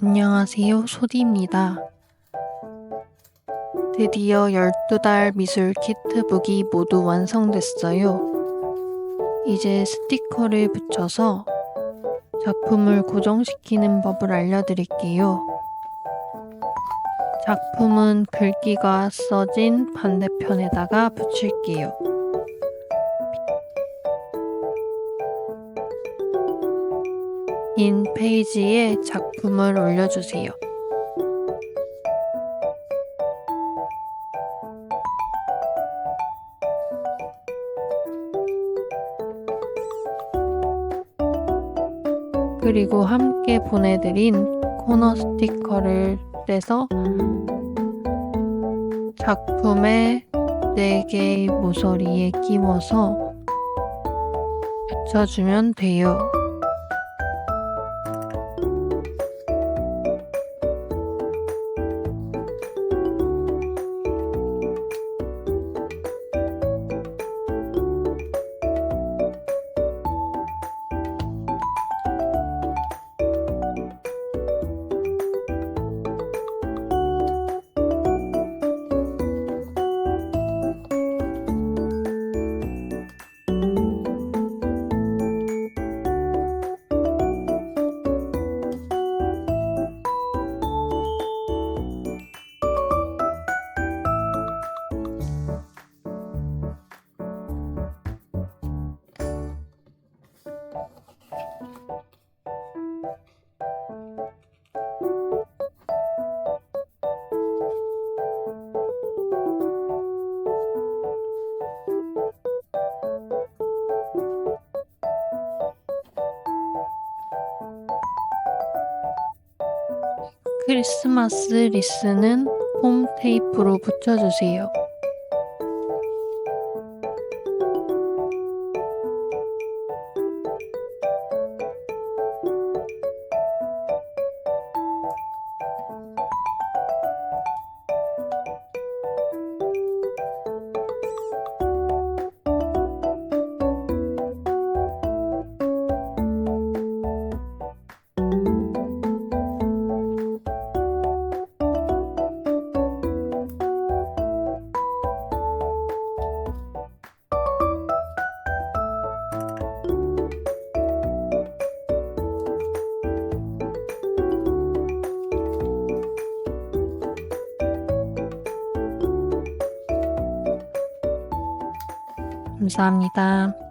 안녕하세요. 소디입니다. 드디어 12달 미술 키트북이 모두 완성됐어요. 이제 스티커를 붙여서 작품을 고정시키는 법을 알려드릴게요. 작품은 글귀가 써진 반대편에다가 붙일게요. 인 페이지에 작품을 올려주세요. 그리고 함께 보내드린 코너 스티커를 떼서 작품의 4개의 모서리에 끼워서 붙여주면 돼요. 크리스마스 리스는 홈 테이프로 붙여주세요. 감사합니다.